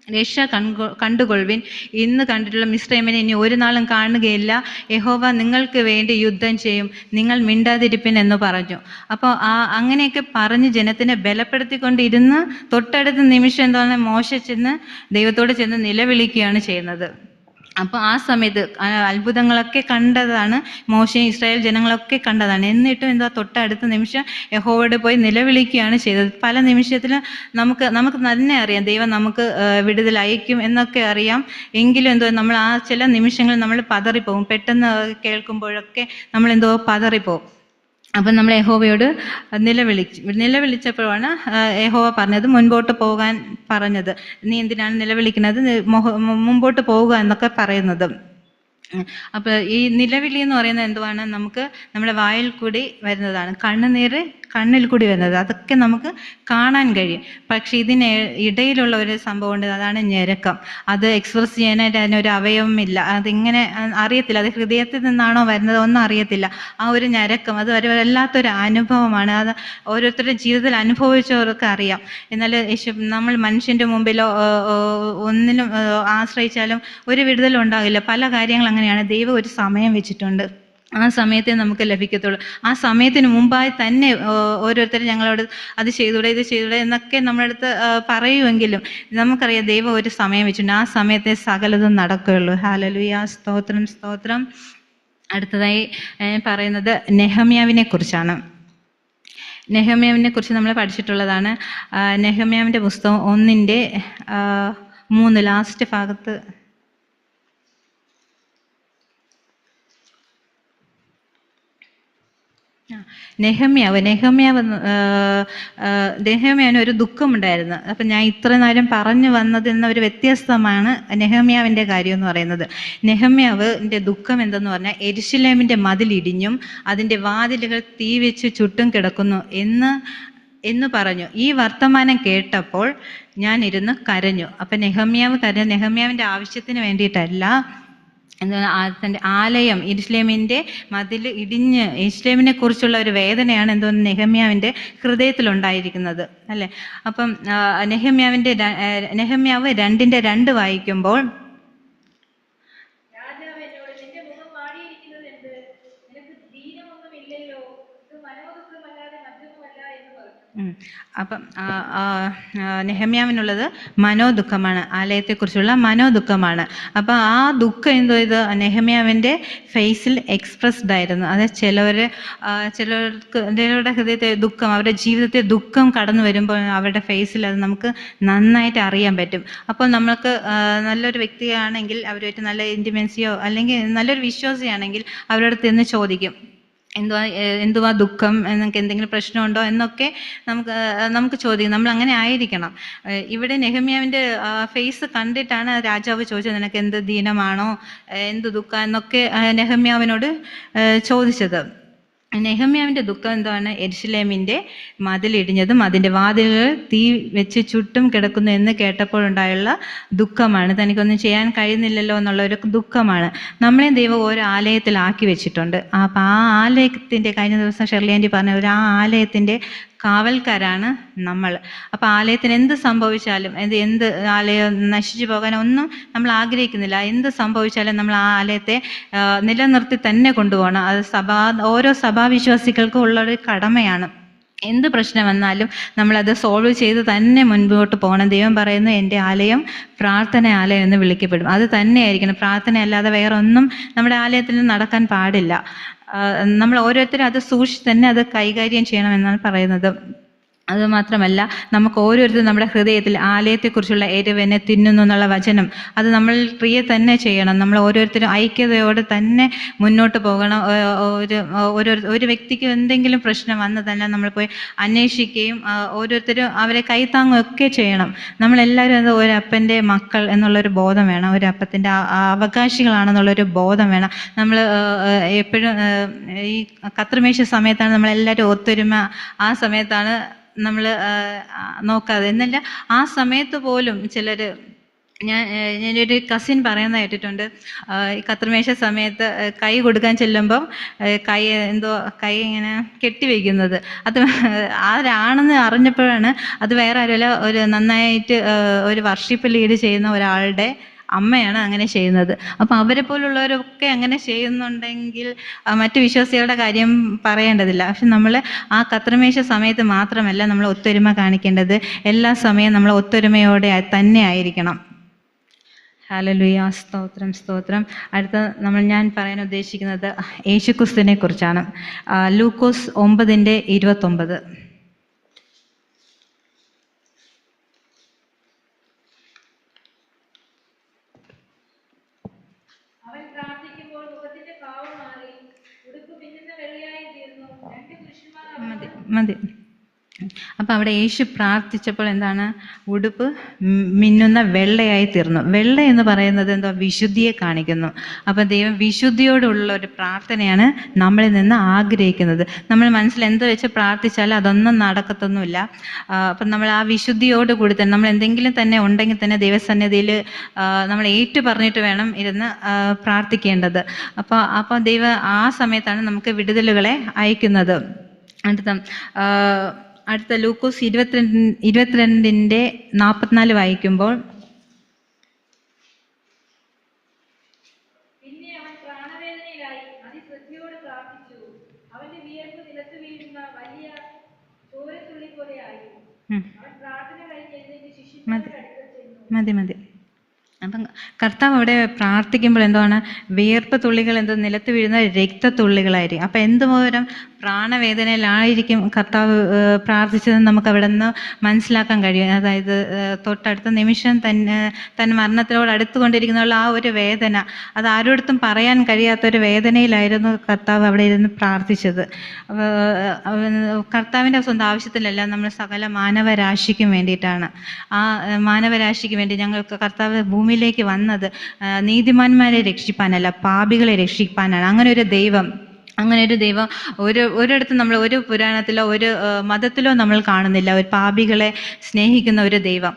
രക്ഷ കൺകൊ കണ്ടുകൊള്ളുവിൻ. ഇന്ന് കണ്ടിട്ടുള്ള മിസ്രൈമിനെ ഇനി ഒരു നാളും കാണുകയില്ല. യഹോവ നിങ്ങൾക്ക് വേണ്ടി യുദ്ധം ചെയ്യും. നിങ്ങൾ മിണ്ടാതിരിപ്പിൻ എന്ന് പറഞ്ഞു. അപ്പോൾ ആ അങ്ങനെയൊക്കെ പറഞ്ഞ് ജനത്തിനെ ബലപ്പെടുത്തിക്കൊണ്ടിരുന്ന് തൊട്ടടുത്ത നിമിഷം എന്താണ് മോശ ചെന്ന് ദൈവത്തോട് ചെന്ന് നിലവിളിക്കുകയാണ് ചെയ്യുന്നത്. അപ്പോൾ ആ സമയത്ത് അത്ഭുതങ്ങളൊക്കെ കണ്ടതാണ് മോശയും ഇസ്രായേൽ ജനങ്ങളൊക്കെ കണ്ടതാണ്. എന്നിട്ടും എന്താ തൊട്ടടുത്ത നിമിഷം യഹോവോട് പോയി നിലവിളിക്കുകയാണ് ചെയ്തത്. പല നിമിഷത്തിലും നമുക്ക് നമുക്ക് തന്നെ അറിയാം. ദൈവം നമുക്ക് വിടുതൽ അയക്കും എന്നൊക്കെ അറിയാം. എങ്കിലും എന്തോ നമ്മൾ ആ ചില നിമിഷങ്ങൾ നമ്മൾ പതറിപ്പോവും. പെട്ടെന്ന് കേൾക്കുമ്പോഴൊക്കെ നമ്മൾ എന്തോ പതറിപ്പോവും. അപ്പം നമ്മൾ യഹോവയോട് നിലവിളിച്ചു നിലവിളിച്ചപ്പോഴാണ് യഹോവ പറഞ്ഞത് മുൻപോട്ട് പോകാൻ പറഞ്ഞത്. നീ എന്തിനാണ് നിലവിളിക്കുന്നത്? മുമ്പോട്ട് പോവുക എന്നൊക്കെ പറയുന്നത്. അപ്പോൾ ഈ നിലവിളി എന്ന് പറയുന്നത് എന്തുവാണ്? നമുക്ക് നമ്മുടെ വായിൽ കൂടി വരുന്നതാണ്. കണ്ണുനീര് കണ്ണിൽ കൂടി വരുന്നത്. അതൊക്കെ നമുക്ക് കാണാൻ കഴിയും. പക്ഷെ ഇതിന് ഇടയിലുള്ള ഒരു സംഭവം ഉണ്ട്. അതാണ് ഞെരക്കം. അത് എക്സ്പ്രസ് ചെയ്യാനായിട്ട് അതിനൊരു അവയവമില്ല. അതിങ്ങനെ അറിയത്തില്ല. അത് ഹൃദയത്തിൽ നിന്നാണോ വരുന്നത് ഒന്നും അറിയത്തില്ല. ആ ഒരു ഞരക്കം അത് ഒരു വല്ലാത്തൊരു അനുഭവമാണ്. അത് ഓരോരുത്തരുടെ ജീവിതത്തിൽ അനുഭവിച്ചവർക്ക് അറിയാം. എന്നാൽ യേശു നമ്മൾ മനുഷ്യന്റെ മുമ്പിലോ ഒന്നിനും ആശ്രയിച്ചാലും ഒരു വിടുതലും ഉണ്ടാകില്ല. പല കാര്യങ്ങൾ അങ്ങനെയാണ്. ദൈവം ഒരു സമയം വെച്ചിട്ടുണ്ട്. ആ സമയത്തെ നമുക്ക് ലഭിക്കത്തുള്ളൂ. ആ സമയത്തിന് മുമ്പായി തന്നെ ഓരോരുത്തർ ഞങ്ങളോട് അത് ചെയ്തൂടെ ഇത് ചെയ്തൂടെ എന്നൊക്കെ നമ്മുടെ അടുത്ത് പറയുമെങ്കിലും നമുക്കറിയാം ദൈവം ഒരു സമയം വെച്ചിട്ടുണ്ട്. ആ സമയത്തെ സകലതും നടക്കുകയുള്ളൂ. ഹാലലുയ സ്തോത്രം സ്തോത്രം. അടുത്തതായി പറയുന്നത് നെഹമ്യാവിനെ കുറിച്ചാണ് നെഹമ്യാവിനെ കുറിച്ച് നമ്മൾ പഠിച്ചിട്ടുള്ളതാണ്. നെഹമ്യാവിന്റെ പുസ്തകം ഒന്നിന്റെ മൂന്ന് ലാസ്റ്റ് ഭാഗത്ത് ആ, നെഹമ്യാവ് നെഹമ്യാവ് നെഹമ്യാവിന് ഒരു ദുഃഖമുണ്ടായിരുന്നു. അപ്പം ഞാൻ ഇത്ര നേരം പറഞ്ഞു വന്നതിൽ നിന്ന് ഒരു വ്യത്യസ്തമാണ് നെഹമ്യാവിന്റെ കാര്യം എന്ന് പറയുന്നത്. നെഹമ്യാവിന്റെ ദുഃഖം എന്തെന്ന് പറഞ്ഞാൽ എരിശിലേമിന്റെ മതിലിടിഞ്ഞും അതിന്റെ വാതിലുകൾ തീ വെച്ച് ചുട്ടും കിടക്കുന്നു എന്ന് എന്ന് പറഞ്ഞു. ഈ വർത്തമാനം കേട്ടപ്പോൾ ഞാൻ ഇരുന്ന് കരഞ്ഞു. അപ്പം നെഹമ്യാവ് കരഞ്ഞ നെഹമ്യാവിന്റെ ആവശ്യത്തിന് വേണ്ടിയിട്ടല്ല എന്താണ് ആ തന്റെ ആലയം ഇസ്ലേമിന്റെ മതിൽ ഇടിഞ്ഞ് ഇസ്ലേമിനെ കുറിച്ചുള്ള ഒരു വേദനയാണ് എന്തോന്ന് നെഹമ്യാവിന്റെ ഹൃദയത്തിലുണ്ടായിരിക്കുന്നത് അല്ലേ? അപ്പം നെഹമ്യാവിന്റെ നെഹമ്യാവ് രണ്ടിന്റെ രണ്ട് വായിക്കുമ്പോൾ രാജാവ് എന്നോട് നിന്റെ മുഖം വാടിയിരിക്കുന്നത് എന്ത് നിനക്ക് ദീനമൊന്നും ഇല്ലല്ലോ ഇത് മനോദുഃഖമല്ലാതെ മറ്റൊന്നുമല്ല എന്ന് പറഞ്ഞു ഉം. അപ്പം നെഹമ്യാവിനുള്ളത് മനോദുഃഖമാണ് ആലയത്തെക്കുറിച്ചുള്ള മനോദുഃഖമാണ്. അപ്പം ആ ദുഃഖം എന്തോ ഇത്? നെഹമ്യാവിന്റെ ഫേസിൽ എക്സ്പ്രസ്ഡ് ആയിരുന്നു. അത് ചിലവർ ചിലർക്ക് ചിലരുടെ ഹൃദയത്തെ ദുഃഖം അവരുടെ ജീവിതത്തെ ദുഃഖം കടന്നു വരുമ്പോൾ അവരുടെ ഫേസിൽ അത് നമുക്ക് നന്നായിട്ട് അറിയാൻ പറ്റും. അപ്പോൾ നമ്മൾക്ക് നല്ലൊരു വ്യക്തിയാണെങ്കിൽ അവരുമായിട്ട് നല്ല ഇന്റിമൻസിയോ അല്ലെങ്കിൽ നല്ലൊരു വിശ്വാസിയാണെങ്കിൽ അവരുടെ നിന്ന് ചോദിക്കും. എന്തുവാ എന്തുവാ ദുഃഖം എന്നൊക്കെ എന്തെങ്കിലും പ്രശ്നമുണ്ടോ എന്നൊക്കെ നമുക്ക് നമുക്ക് ചോദിക്കും. നമ്മൾ അങ്ങനെ ആയിരിക്കണം. ഇവിടെ നെഹമ്യാവിന്റെ ഫേസ് കണ്ടിട്ടാണ് രാജാവ് ചോദിച്ചത് നിനക്ക് എന്ത് ദീനമാണോ? എന്ത് ദുഃഖം? എന്നൊക്കെ നെഹമ്യാവിനോട് ചോദിച്ചത്. നെഹമ്യാവിന്റെ ദുഃഖം എന്താണ്? എരിശിലേമിന്റെ മതിലിടിഞ്ഞതും അതിന്റെ വാതിലുകൾ തീ വെച്ച് ചുട്ടും കിടക്കുന്നു എന്ന് കേട്ടപ്പോഴുണ്ടായുള്ള ദുഃഖമാണ്. തനിക്കൊന്നും ചെയ്യാൻ കഴിയുന്നില്ലല്ലോ എന്നുള്ള ഒരു ദുഃഖമാണ്. നമ്മളെ ദൈവം ഓരോ ആലയത്തിലാക്കി വെച്ചിട്ടുണ്ട്. അപ്പം ആ ആലയത്തിന്റെ കഴിഞ്ഞ ദിവസം ഷെർലി പറഞ്ഞ ഒരു ആ ആലയത്തിന്റെ കാവൽക്കാരാണ് നമ്മൾ. അപ്പോൾ ആലയത്തിന് എന്ത് സംഭവിച്ചാലും എന്ത് എന്ത് ആലയം നശിച്ചു പോകാൻ ഒന്നും നമ്മൾ ആഗ്രഹിക്കുന്നില്ല. എന്ത് സംഭവിച്ചാലും നമ്മൾ ആ ആലയത്തെ നിലനിർത്തി തന്നെ കൊണ്ടുപോകണം. അത് സഭാ ഓരോ സഭാവിശ്വാസികൾക്കും ഉള്ളൊരു കടമയാണ്. എന്ത് പ്രശ്നം വന്നാലും നമ്മളത് സോൾവ് ചെയ്ത് തന്നെ മുൻപോട്ട് പോകണം. ദൈവം പറയുന്നു എന്റെ ആലയം പ്രാർത്ഥന ആലയം എന്ന് വിളിക്കപ്പെടും. അത് തന്നെയായിരിക്കണം. പ്രാർത്ഥന അല്ലാതെ വേറെ ഒന്നും നമ്മുടെ ആലയത്തിൽ നടക്കാൻ പാടില്ല. നമ്മൾ ഓരോരുത്തരും അത് സൂക്ഷിച്ച് തന്നെ അത് കൈകാര്യം ചെയ്യണം എന്നാണ് പറയുന്നത്. അതുമാത്രമല്ല നമുക്ക് ഓരോരുത്തരും നമ്മുടെ ഹൃദയത്തിൽ ആലയത്തെക്കുറിച്ചുള്ള എരിവെന്നെ തിന്നുന്നു എന്നുള്ള വചനം അത് നമ്മൾ പ്രിയ തന്നെ ചെയ്യണം. നമ്മൾ ഓരോരുത്തരും ഐക്യതയോടെ തന്നെ മുന്നോട്ട് പോകണം. ഒരു ഒരു ഒരു വ്യക്തിക്ക് എന്തെങ്കിലും പ്രശ്നം വന്ന് തന്നെ നമ്മൾ പോയി അന്വേഷിക്കുകയും ഓരോരുത്തരും അവരെ കൈത്താങ്ങുകയൊക്കെ ചെയ്യണം. നമ്മളെല്ലാവരും അത് ഒരപ്പന്റെ മക്കൾ എന്നുള്ളൊരു ബോധം വേണം. ഒരു അപ്പത്തിന്റെ അവകാശികളാണെന്നുള്ളൊരു ബോധം വേണം. നമ്മൾ എപ്പോഴും ഈ കത്രമേശ സമയത്താണ് നമ്മളെല്ലാവരും ഒത്തൊരുമ. ആ സമയത്താണ് നമ്മൾ നോക്കാതെ. എന്നല്ല ആ സമയത്ത് പോലും ചിലർ ഞാൻ ഞാനൊരു കസിൻ പറയുന്ന കേട്ടിട്ടുണ്ട്. കത്രമേശ സമയത്ത് കൈ കൊടുക്കാൻ ചെല്ലുമ്പം കൈ എന്തോ കൈ ഇങ്ങനെ കെട്ടിവെക്കുന്നത് അത് ആരാണെന്ന് അറിഞ്ഞപ്പോഴാണ് അത് വേറെ ആരുമല്ല ഒരു നന്നായിട്ട് ഒരു വർഷിപ്പ് ലീഡ് ചെയ്യുന്ന ഒരാളുടെ അമ്മയാണ് അങ്ങനെ ചെയ്യുന്നത്. അപ്പോൾ അവരെ പോലുള്ളവരൊക്കെ അങ്ങനെ ചെയ്യുന്നുണ്ടെങ്കിൽ മറ്റു വിശ്വാസികളുടെ കാര്യം പറയേണ്ടതില്ല. പക്ഷെ നമ്മൾ ആ കത്രമേശ സമയത്ത് മാത്രമല്ല നമ്മൾ ഒത്തൊരുമ കാണിക്കേണ്ടത്. എല്ലാ സമയവും നമ്മൾ ഒത്തൊരുമയോടെ തന്നെ ആയിരിക്കണം. ഹാലലുയ സ്തോത്രം സ്തോത്രം. അടുത്ത നമ്മൾ ഞാൻ പറയാൻ ഉദ്ദേശിക്കുന്നത് യേശുക്രിസ്തുവിനെ കുറിച്ചാണ് ലൂക്കോസ് ഒമ്പതിന്റെ ഇരുപത്തൊമ്പത് അവൻ പ്രാർത്ഥിക്കുമ്പോൾ മുഖത്തിന്റെ ഭാവം മാറി ഉടുപ്പ് പിന്നുന്ന വെള്ളയായി തീർന്നു രണ്ട് പുരുഷന്മാർ അവൻ മതി. അപ്പം അവിടെ യേശു പ്രാർത്ഥിച്ചപ്പോൾ എന്താണ്? ഉടുപ്പ് മിന്നുന്ന വെള്ളയായി തീർന്നു. വെള്ള എന്ന് പറയുന്നത് എന്തോ വിശുദ്ധിയെ കാണിക്കുന്നു. അപ്പം ദൈവം വിശുദ്ധിയോടുള്ള ഒരു പ്രാർത്ഥനയാണ് നമ്മളിൽ നിന്ന് ആഗ്രഹിക്കുന്നത്. നമ്മൾ മനസ്സിൽ എന്ത് വെച്ച് പ്രാർത്ഥിച്ചാലും അതൊന്നും നടക്കത്തൊന്നുമില്ല. അപ്പം നമ്മൾ ആ വിശുദ്ധിയോട് കൂടി തന്നെ നമ്മൾ എന്തെങ്കിലും തന്നെ ഉണ്ടെങ്കിൽ തന്നെ ദൈവസന്നിധിയിൽ നമ്മൾ ഏറ്റു പറഞ്ഞിട്ട് വേണം ഇരുന്ന് പ്രാർത്ഥിക്കേണ്ടത്. അപ്പോൾ അപ്പോൾ ദൈവം ആ സമയത്താണ് നമുക്ക് വിടുതലുകളെ അയക്കുന്നത്. അടുത്ത അടുത്ത ലൂക്കോസ് ഇരുപത്തിരണ്ട് ഇരുപത്തിരണ്ടിന്റെ നാൽപ്പത്തിനാല് വായിക്കുമ്പോൾ മതി മതി. അപ്പം കർത്താവ് അവിടെ പ്രാർത്ഥിക്കുമ്പോൾ എന്താണ് വിയർപ്പ് തുള്ളികൾ എന്തോ നിലത്ത് വീഴുന്ന രക്തത്തുള്ളികളായിരിക്കും. അപ്പം എന്തുപോലും പ്രാണവേദനയിലായിരിക്കും കർത്താവ് പ്രാർത്ഥിച്ചതെന്ന് നമുക്ക് അവിടെ നിന്ന് മനസ്സിലാക്കാൻ കഴിയും. അതായത് തൊട്ടടുത്ത നിമിഷം തന്നെ തൻ മരണത്തിനോട് അടുത്തുകൊണ്ടിരിക്കുന്ന ആ ഒരു വേദന അത് ആരോടത്തും പറയാൻ കഴിയാത്ത ഒരു വേദനയിലായിരുന്നു കർത്താവ് അവിടെ ഇരുന്ന് പ്രാർത്ഥിച്ചത്. കർത്താവിന്റെ സ്വന്തം ആവശ്യത്തിലല്ല നമ്മൾ സകല മാനവരാശിക്കും വേണ്ടിയിട്ടാണ്. ആ മാനവരാശിക്ക് വേണ്ടി ഞങ്ങൾക്ക് കർത്താവ് ഭൂമിയിലേക്ക് വന്നത് നീതിമാന്മാരെ രക്ഷിപ്പാനല്ല പാപികളെ രക്ഷിപ്പാനാണ്. അങ്ങനെ ഒരു ദൈവം അങ്ങനെ ഒരു ദൈവം ഒരു ഒരിടത്തും നമ്മൾ ഒരു പുരാണത്തിലോ ഒരു മതത്തിലോ നമ്മൾ കാണുന്നില്ല. ഒരു പാപികളെ സ്നേഹിക്കുന്ന ഒരു ദൈവം.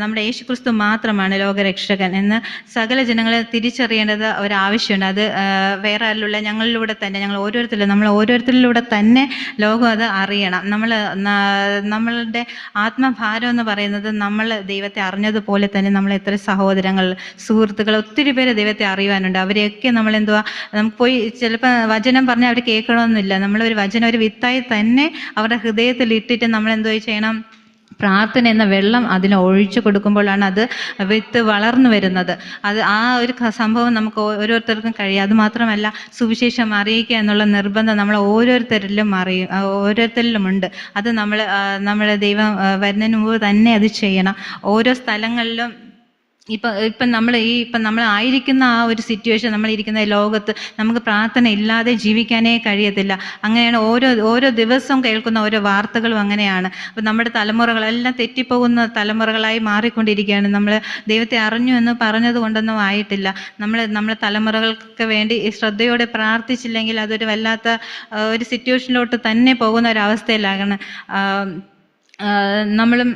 നമ്മുടെ യേശുക്രിസ്തു മാത്രമാണ് ലോകരക്ഷകൻ എന്ന് സകല ജനങ്ങളെ തിരിച്ചറിയേണ്ടത് ഒരാവശ്യമുണ്ട്. അത് വേറെ ആരിലുള്ള ഞങ്ങളിലൂടെ തന്നെ ഞങ്ങൾ ഓരോരുത്തരിലും നമ്മൾ ഓരോരുത്തരിലൂടെ തന്നെ ലോകം അത് അറിയണം. നമ്മൾ നമ്മളുടെ ആത്മഭാരം എന്ന് പറയുന്നത് നമ്മൾ ദൈവത്തെ അറിഞ്ഞതുപോലെ തന്നെ നമ്മൾ എത്ര സഹോദരങ്ങൾ സുഹൃത്തുക്കൾ ഒത്തിരി പേര് ദൈവത്തെ അറിയുവാനുണ്ട്. അവരെയൊക്കെ നമ്മൾ എന്തുവാ നമുക്ക് പോയി ചിലപ്പോൾ വചനം പറഞ്ഞാൽ അവർ കേൾക്കണമെന്നില്ല നമ്മൾ ഒരു വചനം ഒരു വിത്തായി തന്നെ അവരുടെ ഹൃദയത്തിൽ ഇട്ടിട്ട് നമ്മൾ എന്തോ ചെയ്യണം? പ്രാർത്ഥന എന്ന വെള്ളം അതിന് ഒഴിച്ചു കൊടുക്കുമ്പോഴാണ് അത് വിത്ത് വളർന്നു വരുന്നത്. അത് ആ ഒരു സംഭവം നമുക്ക് ഓരോരുത്തർക്കും കഴിയും. അത് മാത്രമല്ല സുവിശേഷം അറിയിക്കുക എന്നുള്ള നിർബന്ധം നമ്മൾ ഓരോരുത്തരിലും അറിയും ഓരോരുത്തരിലുമുണ്ട്. അത് നമ്മൾ നമ്മുടെ ദൈവം വരുന്നതിന് മുമ്പ് തന്നെ അത് ചെയ്യണം. ഓരോ സ്ഥലങ്ങളിലും ഇപ്പം ഇപ്പം നമ്മൾ ഈ ഇപ്പം നമ്മൾ ആയിരിക്കുന്ന ആ ഒരു സിറ്റുവേഷൻ നമ്മൾ ഇരിക്കുന്ന ലോകത്ത് നമുക്ക് പ്രാർത്ഥന ഇല്ലാതെ ജീവിക്കാനേ കഴിയത്തില്ല. അങ്ങനെയാണ് ഓരോ ഓരോ ദിവസവും കേൾക്കുന്ന ഓരോ വാർത്തകളും അങ്ങനെയാണ്. അപ്പം നമ്മുടെ തലമുറകളെല്ലാം തെറ്റിപ്പോകുന്ന തലമുറകളായി മാറിക്കൊണ്ടിരിക്കുകയാണ്. നമ്മൾ ദൈവത്തെ അറിഞ്ഞു എന്ന് പറഞ്ഞത് കൊണ്ടൊന്നും ആയിട്ടില്ല. നമ്മൾ നമ്മുടെ തലമുറകൾക്ക് വേണ്ടി ശ്രദ്ധയോടെ പ്രാർത്ഥിച്ചില്ലെങ്കിൽ അതൊരു വല്ലാത്ത ഒരു സിറ്റുവേഷനിലോട്ട് തന്നെ പോകുന്ന ആഹ് നമ്മളും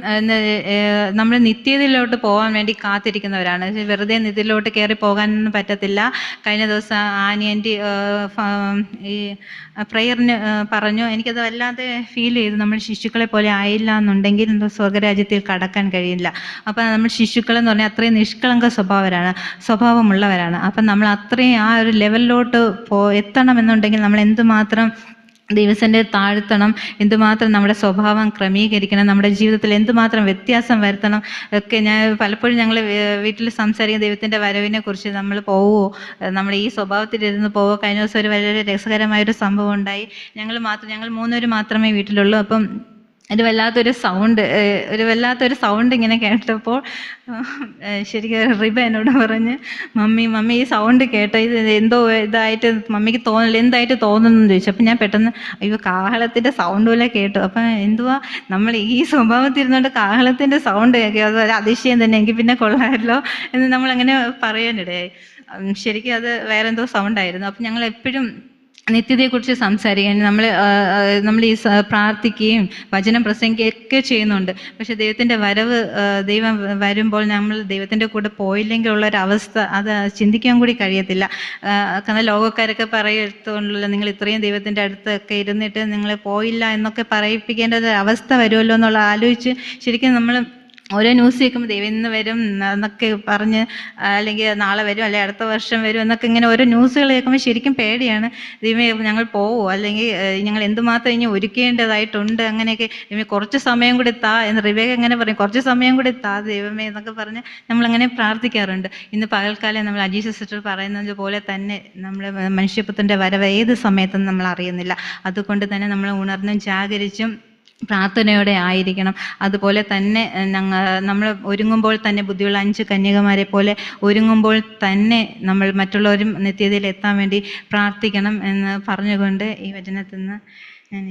നമ്മൾ നിത്യതയിലോട്ട് പോകാൻ വേണ്ടി കാത്തിരിക്കുന്നവരാണ്. വെറുതെ നിത്യയിലോട്ട് കയറി പോകാനൊന്നും പറ്റത്തില്ല. കഴിഞ്ഞ ദിവസം ആനിയന്റെ ഈ പ്രെയറിന് പറഞ്ഞു എനിക്കത് വല്ലാതെ ഫീൽ ചെയ്തു. നമ്മൾ ശിശുക്കളെ പോലെ ആയില്ല എന്നുണ്ടെങ്കിൽ സ്വർഗരാജ്യത്തിൽ കടക്കാൻ കഴിയില്ല. അപ്പം നമ്മൾ ശിശുക്കൾ എന്ന് പറഞ്ഞാൽ അത്രയും നിഷ്കളങ്ക സ്വഭാവരാണ് സ്വഭാവമുള്ളവരാണ്. അപ്പം നമ്മൾ അത്രയും ആ ഒരു ലെവലിലോട്ട് പോ എത്തണമെന്നുണ്ടെങ്കിൽ നമ്മൾ എന്തുമാത്രം ദൈവസന്റെ താഴ്ത്തണം എന്തുമാത്രം നമ്മുടെ സ്വഭാവം ക്രമീകരിക്കണം നമ്മുടെ ജീവിതത്തിൽ എന്തുമാത്രം വ്യത്യാസം വരുത്തണം ഒക്കെ ഞാൻ പലപ്പോഴും ഞങ്ങൾ വീട്ടിൽ സംസാരിക്കുന്ന ദൈവത്തിന്റെ വരവിനെ കുറിച്ച് നമ്മൾ പോവോ നമ്മുടെ ഈ സ്വഭാവത്തിൽ സ്വഭാവത്തിലിരുന്ന് പോവോ കഴിഞ്ഞ ദിവസം ഒരു വളരെ രസകരമായൊരു സംഭവം ഉണ്ടായി. ഞങ്ങൾ മാത്രം ഞങ്ങൾ മൂന്നുപേർ മാത്രമേ വീട്ടിലുള്ളൂ. അപ്പം ഒരു വല്ലാത്തൊരു സൗണ്ട് ഒരു വല്ലാത്തൊരു സൗണ്ട് ഇങ്ങനെ കേട്ടപ്പോൾ ശരിക്കും റിബ എന്നോട് പറഞ്ഞ് മമ്മി മമ്മി ഈ സൗണ്ട് കേട്ടോ ഇത് എന്തോ ഇതായിട്ട് മമ്മിക്ക് തോന്നില്ല എന്തായിട്ട് തോന്നുന്നു? ചോദിച്ചു. അപ്പം ഞാൻ പെട്ടെന്ന് അയ്യോ കാഹളത്തിന്റെ സൗണ്ട് പോലെ കേട്ടു. അപ്പം എന്തുവാ നമ്മൾ ഈ സ്വഭാവത്തിൽ ഇരുന്നുകൊണ്ട് കാഹളത്തിന്റെ സൗണ്ട് അത് ഒരു അതിശയം തന്നെ എങ്കിൽ പിന്നെ കൊള്ളാമല്ലോ എന്ന് നമ്മളങ്ങനെ പറയാനിടയായി. ഉം ശരിക്കും അത് വേറെന്തോ സൗണ്ടായിരുന്നു അപ്പം ഞങ്ങൾ എപ്പോഴും നിത്യതയെക്കുറിച്ച് സംസാരിക്കാൻ നമ്മൾ നമ്മൾ ഈ പ്രാർത്ഥിക്കുകയും വചനം പ്രസംഗിക്കുകയൊക്കെ ചെയ്യുന്നുണ്ട്. പക്ഷെ ദൈവത്തിന്റെ വരവ് ദൈവം വരുമ്പോൾ നമ്മൾ ദൈവത്തിന്റെ കൂടെ പോയില്ലെങ്കിൽ ഉള്ള ഒരു അവസ്ഥ അത് ചിന്തിക്കാൻ കൂടി കഴിയത്തില്ല. കാരണം ലോകക്കാരൊക്കെ പറയത്തുണ്ടല്ലോ നിങ്ങൾ ഇത്രയും ദൈവത്തിന്റെ അടുത്തൊക്കെ ഇരുന്നിട്ട് നിങ്ങൾ പോയില്ല എന്നൊക്കെ പറയിപ്പിക്കേണ്ട ഒരു അവസ്ഥ വരുമല്ലോ എന്നുള്ള ആലോചിച്ച് ശരിക്കും നമ്മൾ ഓരോ ന്യൂസ് കേൾക്കുമ്പോൾ ദൈവം ഇന്ന് വരും എന്നൊക്കെ പറഞ്ഞ് അല്ലെങ്കിൽ നാളെ വരും അല്ലെങ്കിൽ അടുത്ത വർഷം വരും എന്നൊക്കെ ഇങ്ങനെ ഓരോ ന്യൂസുകൾ കേൾക്കുമ്പോൾ ശരിക്കും പേടിയാണ്. ദൈവം ഞങ്ങൾ പോവോ? അല്ലെങ്കിൽ ഞങ്ങൾ എന്തുമാത്രം ഇനി ഒരുക്കേണ്ടതായിട്ടുണ്ട് അങ്ങനെയൊക്കെ. ദൈവം കുറച്ച് സമയം കൂടി താ എന്ന് റിവേക എങ്ങനെ പറയും. കുറച്ച് സമയം കൂടി താ ദൈവമേ എന്നൊക്കെ പറഞ്ഞ് നമ്മളങ്ങനെ പ്രാർത്ഥിക്കാറുണ്ട്. ഇന്ന് പകൽക്കാലം നമ്മൾ അജീഷ സിസ്റ്റർ പറയുന്നത് പോലെ തന്നെ നമ്മൾ മനുഷ്യപുത്രന്റെ വരവ് ഏത് സമയത്തും നമ്മൾ അറിയുന്നില്ല. അതുകൊണ്ട് തന്നെ നമ്മൾ ഉണർന്നും ജാഗരിച്ചും പ്രാർത്ഥനയോടെ ആയിരിക്കണം. അതുപോലെ തന്നെ ഞങ്ങൾ നമ്മൾ ഒരുങ്ങുമ്പോൾ തന്നെ ബുദ്ധിയുള്ള അഞ്ച് കന്യകമാരെ പോലെ ഒരുങ്ങുമ്പോൾ തന്നെ നമ്മൾ മറ്റുള്ളവരും നിത്യതയിൽ എത്താൻ വേണ്ടി പ്രാർത്ഥിക്കണം എന്ന് പറഞ്ഞുകൊണ്ട് ഈ വചനത്തിൽ നിന്ന് ഞാൻ